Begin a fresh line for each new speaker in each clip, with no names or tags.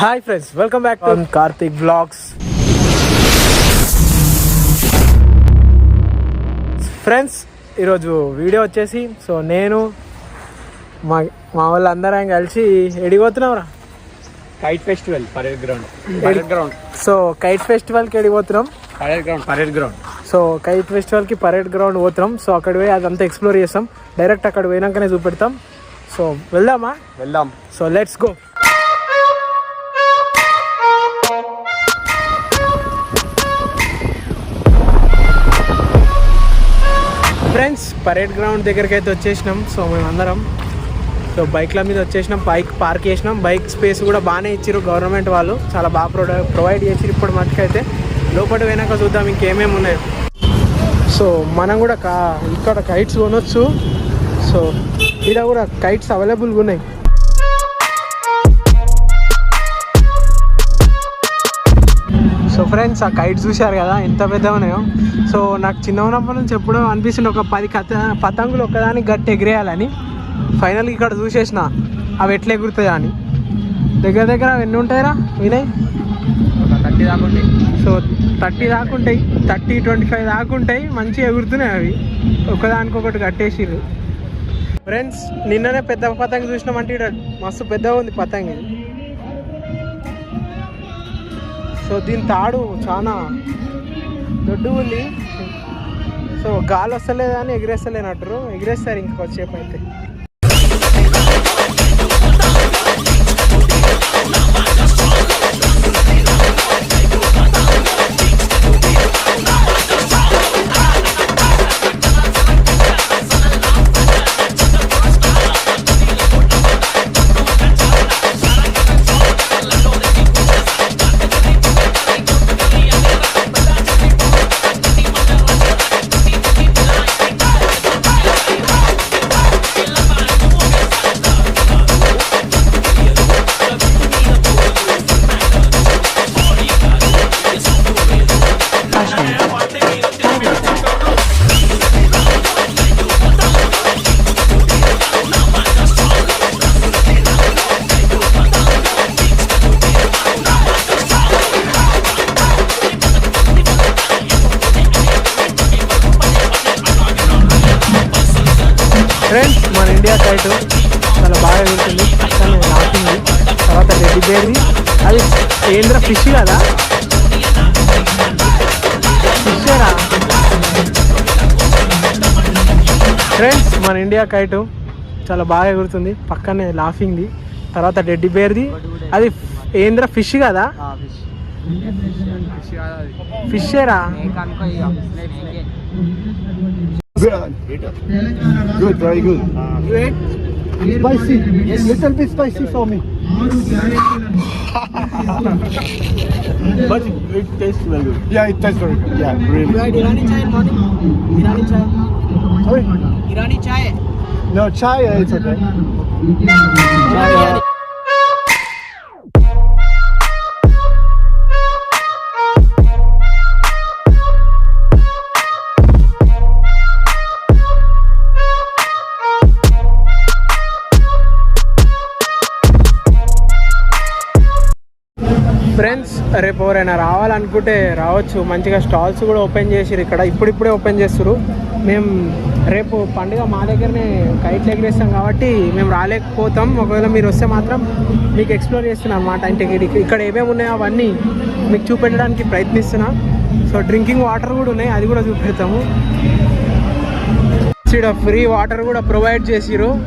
Hi friends welcome back to Karthik blogs friends ఈరోజు video వచ్చేసి so నేను మా మా వాళ్ళందరం కలిసి ఎడిగిపోతున్నాంరా?
Kite festival parade ground parade ground
so kite ఫెస్టివల్కి ఎడిగిపోతున్నాం.
Parade ground parade ground
so kite ఫెస్టివల్కి పరేడ్ గ్రౌండ్ పోతున్నాం. సో అక్కడ పోయి అదంతా ఎక్స్ప్లోర్ చేస్తాం. డైరెక్ట్ అక్కడ పోయినాకనే చూపెడతాం. సో వెళ్దామా?
వెళ్దాం.
So let's go friends parade ground దగ్గరికి అయితే వచ్చేసినాం. సో మేమందరం. సో బైక్ల మీద వచ్చేసినాం. బైక్ పార్క్ చేసినాం. బైక్ స్పేస్ కూడా బాగానే ఇచ్చారు గవర్నమెంట్ వాళ్ళు. చాలా బాగా ప్రొవై ప్రొవైడ్ చేసిరు ఇప్పుడు మటుకైతే లోపల పోయినాక చూద్దాం ఇంకేమేమి ఉన్నాయో. సో మనం కూడా కా ఇక్కడ కైట్స్ కొనొచ్చు. సో ఇక్కడ కూడా కైట్స్ అవైలబుల్గా ఉన్నాయి. ఫ్రెండ్స్ ఆ కైట్స్ చూశారు కదా ఎంత పెద్ద ఉన్నాయో. సో నాకు చిన్న ఉన్నప్పటి నుంచి ఎప్పుడో అనిపిస్తుంది ఒక పది కథ పతంగులు ఒక్కదానికి గట్టి ఎగిరేయాలని. ఫైనల్గా ఇక్కడ చూసేసిన అవి ఎట్లా ఎగురుతాయా అని. దగ్గర దగ్గర అవి ఎన్ని ఉంటాయిరా వినయ్?
థర్టీ దాకుంటే
సో థర్టీ దాకుంటాయి థర్టీ ట్వంటీ ఫైవ్ దాకుంటాయి మంచిగా ఎగురుతున్నాయి అవి. ఒకదానికొకటి కట్టేసిర్రు. ఫ్రెండ్స్ నిన్ననే పెద్ద పతంగి చూసినామంటే ఇక్కడ మస్తు పెద్దగా ఉంది పతంగి సో దీని తాడు చాలా దొడ్డు ఉంది. సో గాలి వస్తలేదని ఎగిరేస్తలేనట్టు ఎగిరేస్తారు ఇంకొచ్చేపు అయితే. ఫ్రెండ్స్ మన ఇండియా కైట్ చాలా బాగా వెళ్తుంది. పక్కనే లాకింది తర్వాత రెడ్డి బేర్ది అది కేంద్ర ఫిష్ కదా. ఫిషేరా ఫ్రెండ్స్ మన ఇండియా కైట్ చాలా బాగా ఎగురుతుంది. పక్కనే లాఫింగ్ది తర్వాత డెడ్డి బేర్ది అది ఏంద్ర ఫిష్ కదా. ఫిషేరా
Good. Uh, good, very good. Great. Spicy. Yes. Little bit spicy for me.
but it, it tastes very good.
Yeah, it tastes very good. Yeah, really.
You Irani chai morning? Irani chai.
Sorry?
Irani chai.
No, chai uh, It's okay. Chai.
Friends రేపు ఎవరైనా రావాలనుకుంటే రావచ్చు. మంచిగా stalls కూడా open చేసిరు ఇక్కడ. ఇప్పుడిప్పుడే open చేస్తారు మేము రేపు పండుగ మా దగ్గరనే కైట్లు ఎగిరేస్తాం కాబట్టి మేము రాలేకపోతాం. ఒకవేళ మీరు వస్తే మాత్రం మీకు ఎక్స్ప్లోర్ చేస్తున్నాం మా అంటే ఇక్కడ- ఇక్కడ ఏమేమి ఉన్నాయో అవన్నీ మీకు చూపెట్టడానికి ప్రయత్నిస్తున్నా. సో డ్రింకింగ్ వాటర్ కూడా ఉన్నాయి. అది కూడా చూపెడతాము. ఇక్కడ ఫ్రీ వాటర్ కూడా ప్రొవైడ్ చేసిరు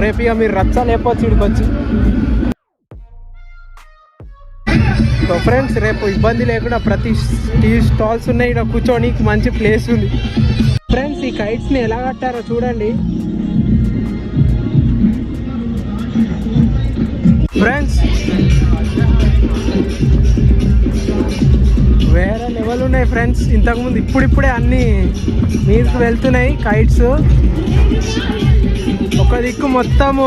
రేపు ఇక మీరు రచ్చ లేకపోవచ్చు ఇక్కడికి వచ్చి ఫ్రెండ్స్ రేపు ఇబ్బంది లేకుండా ప్రతి టీ స్టాల్స్ ఉన్నాయి. ఇక్కడ కూర్చొని మంచి ప్లేస్ ఉంది. ఫ్రెండ్స్ ఈ కైట్స్ని ఎలా కట్టారో చూడండి. ఫ్రెండ్స్ వేరే లెవెల్ ఉన్నాయి ఫ్రెండ్స్. ఇంతకుముందు ఇప్పుడిప్పుడే అన్ని మీదకి వెళ్తున్నాయి కైట్స్ ఒక దిక్కు మొత్తము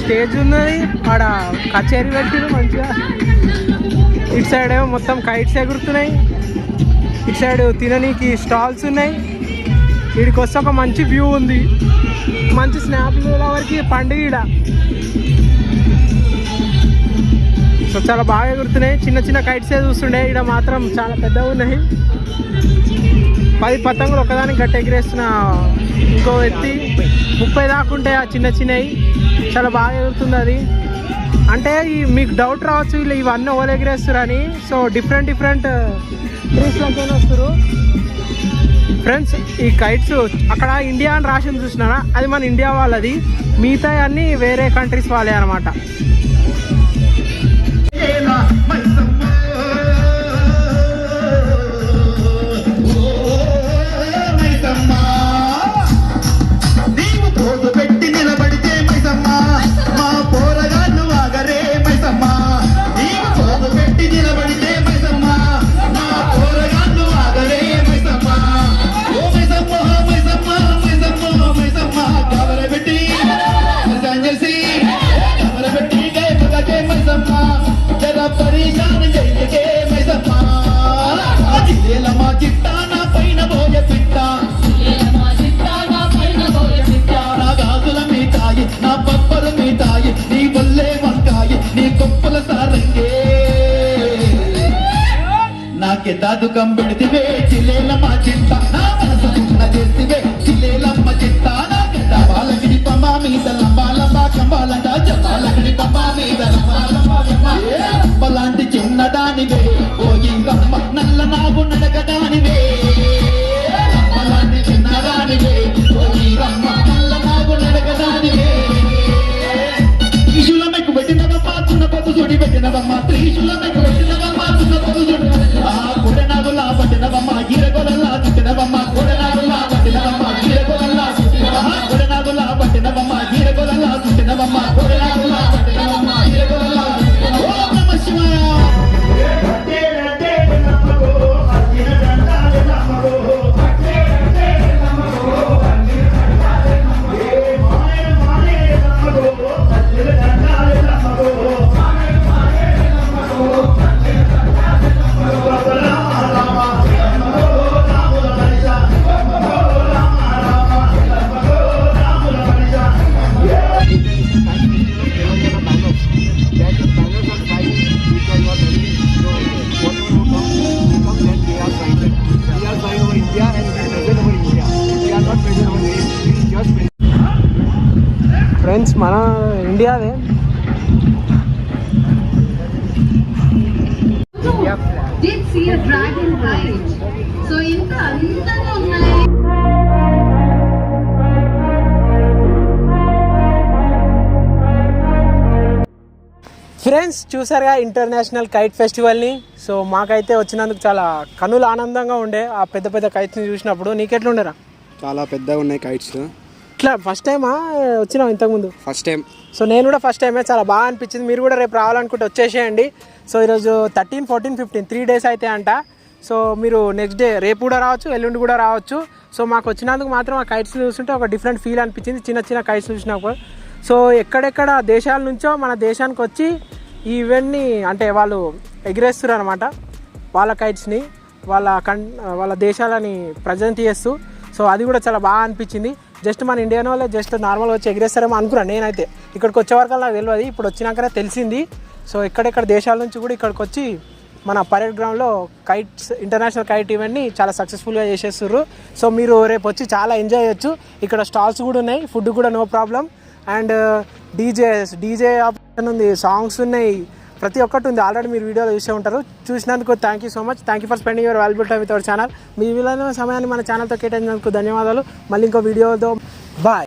స్టేజ్ ఉన్నది ఆడ కచేరీ పెట్టిరు మంచిగా. ఇటు సైడ్ ఏమో మొత్తం కైట్స్ ఎగురుతున్నాయి. ఇటు సైడ్ తిననీకి స్టాల్స్ ఉన్నాయి. వీడికి వస్తే ఒక మంచి వ్యూ ఉంది. మంచి స్నాప్ వరకు పండుగ ఈడ. సో చాలా బాగా ఎగురుతున్నాయి. చిన్న చిన్న కైట్సే చూస్తుండే ఇక్కడ మాత్రం చాలా పెద్దగా ఉన్నాయి. పది పతంగులు ఒకదానికి గట్టి ఎగిరేస్తున్న ఇంకో వ్యక్తి ముప్పై దాకా ఉంటాయి ఆ చిన్న చిన్నవి చాలా బాగా ఎగురుతుంది అది. అంటే మీకు డౌట్ రావచ్చు వీళ్ళు ఇవన్నీ ఓవర్ అని సో డిఫరెంట్ డిఫరెంట్ ట్రీస్లోకి వస్తారు ఫ్రెండ్స్ ఈ కైట్స్ అక్కడ ఇండియా అని రాసింది చూసినారా? అది మన ఇండియా వాళ్ళది. మిగతా అన్నీ వేరే కంట్రీస్ వాళ్ళే అనమాట
నాకే దాదుకం పెడితివే చిలేలమ్మ చింత నా మనసు చిన్న చేసివే చిలేలమ్మ చింత నా గడ్డ బాలగిడి మీద లంబాలమ్మ కంబాలంట జపాలగిడి పమా మీద లంబాలాంటి చిన్నదానివే ఓ ఈ నల్ల నాగు నడగదానివే. చిన్నదానివే ఓ ఈ నల్ల నాగు నడగదానివే. త్రిశూలమెక్కు పెట్టినవమ్మ చిన్న
ఇండియాదే
did see a dragon ride. So ఇంత అందంగా ఉన్నాయి.
ఫ్రెండ్స్ చూసారుగా ఇంటర్నేషనల్ కైట్ ఫెస్టివల్ని సో మాకైతే వచ్చినందుకు చాలా కనులు ఆనందంగా ఉండే ఆ పెద్ద పెద్ద కైట్స్ని చూసినప్పుడు. నీకెట్లుండేరా?
చాలా పెద్దగా ఉన్నాయి కైట్స్
ఇట్లా ఫస్ట్ టైమా వచ్చినావు ఇంతకుముందు?
ఫస్ట్ టైం
సో నేను కూడా ఫస్ట్ టైమే చాలా బాగా అనిపించింది. మీరు కూడా రేపు రావాలనుకుంటే వచ్చేసేయండి. సో ఈరోజు thirteen fourteen fifteen three days అయితే అంట. సో మీరు నెక్స్ట్ డే రేపు కూడా రావచ్చు ఎల్లుండి కూడా రావచ్చు. సో మాకు వచ్చినందుకు మాత్రం ఆ కైట్స్ చూస్తుంటే ఒక డిఫరెంట్ ఫీల్ అనిపించింది. చిన్న చిన్న కైట్స్ చూసినప్పుడు సో ఎక్కడెక్కడ దేశాల నుంచో మన దేశానికి వచ్చి ఈ ఈవెంట్ని అంటే వాళ్ళు ఎగిరేస్తారు అనమాట వాళ్ళ కైట్స్ని వాళ్ళ కన్ వాళ్ళ దేశాలని ప్రజెంట్ చేస్తూ. సో అది కూడా చాలా బాగా అనిపించింది. జస్ట్ మన ఇండియన్ వాళ్ళే జస్ట్ నార్మల్గా వచ్చి ఎగిరేస్తారేమో అనుకున్నాను నేనైతే. ఇక్కడికి వచ్చే వరకు నాకు తెలియదు ఇప్పుడు వచ్చినాకనే తెలిసింది. సో ఎక్కడెక్కడ దేశాల నుంచి కూడా ఇక్కడికి వచ్చి మన పరేడ్ గ్రౌండ్లో కైట్స్ ఇంటర్నేషనల్ కైట్ ఈవెంట్ని చాలా సక్సెస్ఫుల్గా చేసేస్తున్నారు సో మీరు రేపు వచ్చి చాలా ఎంజాయ్ చేయొచ్చు. ఇక్కడ స్టాల్స్ కూడా ఉన్నాయి ఫుడ్ కూడా no problem. And DJ DJ option ఉంది సాంగ్స్ ఉన్నాయి. ప్రతి ఒక్కటి ఉంది. ఆల్రెడీ మీరు వీడియోలో చూసే ఉంటారు. చూసినందుకు thank you so much thank you for spending your valuable time with our channel మీ విలువైన సమయాన్ని మన ఛానల్తో కేటాయించినందుకు ధన్యవాదాలు. మళ్ళీ ఇంకో వీడియోతో బాయ్